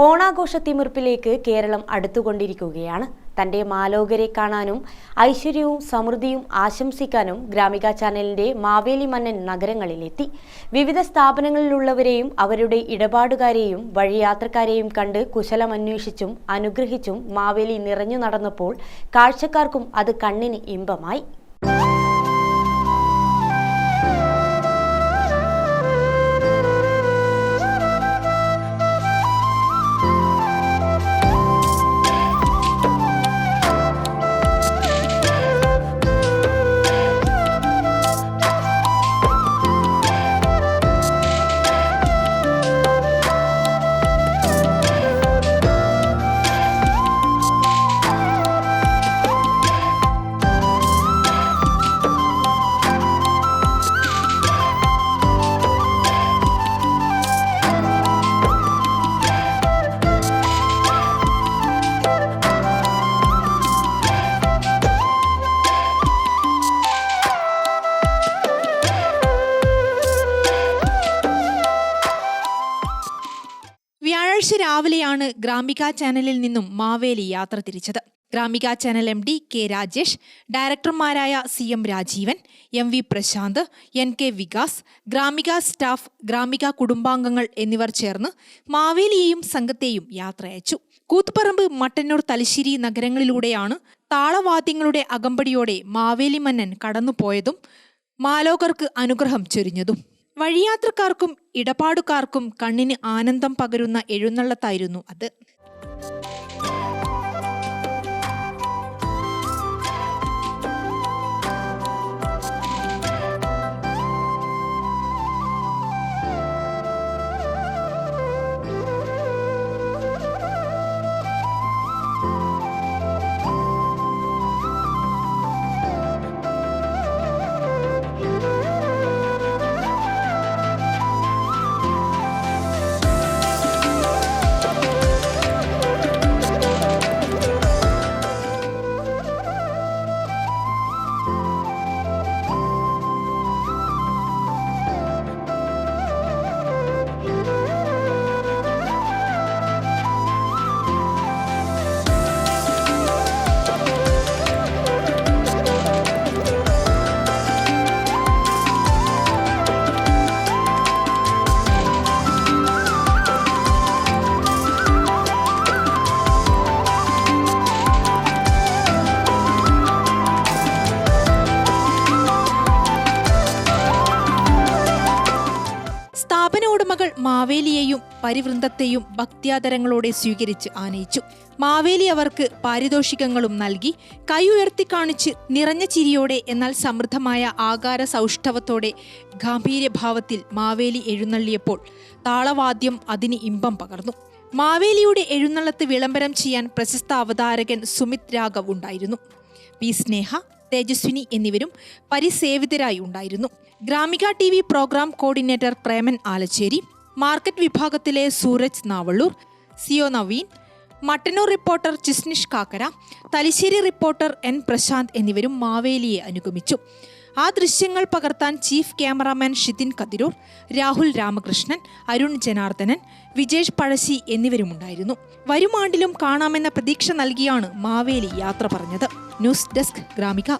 ഓണാഘോഷ തിമിർപ്പിലേക്ക് കേരളം അടുത്തുകൊണ്ടിരിക്കുകയാണ്. തന്റെ മാലോകരെ കാണാനും ഐശ്വര്യവും സമൃദ്ധിയും ആശംസിക്കാനും ഗ്രാമിക ചാനലിന്റെ മാവേലി മന്നൻ നഗരങ്ങളിലെത്തി. വിവിധ സ്ഥാപനങ്ങളിലുള്ളവരെയും അവരുടെ ഇടപാടുകാരെയും വഴിയാത്രക്കാരെയും കണ്ട് കുശലമന്വേഷിച്ചും അനുഗ്രഹിച്ചും മാവേലി നിറഞ്ഞു നടന്നപ്പോൾ കാഴ്ചക്കാർക്കും അത് കണ്ണിന് ഇമ്പമായി. വ്യാഴാഴ്ച രാവിലെയാണ് ഗ്രാമിക ചാനലിൽ നിന്നും മാവേലി യാത്ര തിരിച്ചത്. Gramika channel M D K Rajesh ഡയറക്ടർമാരായ C M Rajeevan M V Prashanth N K Vikas Gramika staff Gramika കുടുംബാംഗങ്ങൾ എന്നിവർ ചേർന്ന് മാവേലിയെയും സംഘത്തെയും യാത്ര അയച്ചു. കൂത്തുപറമ്പ് മട്ടന്നൂർ തലശ്ശേരി നഗരങ്ങളിലൂടെയാണ് താളവാദ്യങ്ങളുടെ അകമ്പടിയോടെ മാവേലിമന്നൻ കടന്നുപോയതും മാലോകർക്ക് അനുഗ്രഹം ചൊരിഞ്ഞതും. വഴിയാത്രക്കാർക്കും ഇടപാടുകാർക്കും കണ്ണിന് ആനന്ദം പകരുന്ന എഴുന്നള്ളത്തായിരുന്നു അത്. മാവേലിയെയും പരിവൃന്ദത്തെയും ഭക്ത്യാദരങ്ങളോടെ സ്വീകരിച്ച് ആനയിച്ചു. മാവേലി അവർക്ക് പാരിതോഷികങ്ങളും നൽകി കൈ ഉയർത്തി കാണിച്ച് നിറഞ്ഞ ചിരിയോടെ എന്നാൽ സമൃദ്ധമായ ആകാര സൗഷ്ഠവത്തോടെ ഗാംഭീര്യഭാവത്തിൽ മാവേലി എഴുന്നള്ളിയപ്പോൾ താളവാദ്യം അതിന് ഇമ്പം പകർന്നു. മാവേലിയുടെ എഴുന്നള്ളത്ത് വിളംബരം ചെയ്യാൻ പ്രശസ്ത അവതാരകൻ സുമിത് രാഘവ് ഉണ്ടായിരുന്നു. പി. സ്നേഹ തേജസ്വിനി എന്നിവരും പരിസേവിതരായി ഉണ്ടായിരുന്നു. Gramika T program coordinator Preman Alacheri market വിഭാഗത്തിലെ Sooraj Navallur CEO Naveen Mattannur reporter Chisnish Kakkara Thalassery reporter N Prashanth എന്നിവരും മാവേലിയെ അനുഗമിച്ചു. ആ ദൃശ്യങ്ങൾ പകർത്താൻ ചീഫ് ക്യാമറാമാൻ ഷിതിൻ കതിരൂർ രാഹുൽ രാമകൃഷ്ണൻ അരുൺ ജനാർദ്ദനൻ വിജേഷ് പഴശ്ശി എന്നിവരുമുണ്ടായിരുന്നു. വരുമാണ്ടിലും കാണാമെന്ന പ്രതീക്ഷ നൽകിയാണ് മാവേലി യാത്ര പറഞ്ഞത്. News desk Gramika.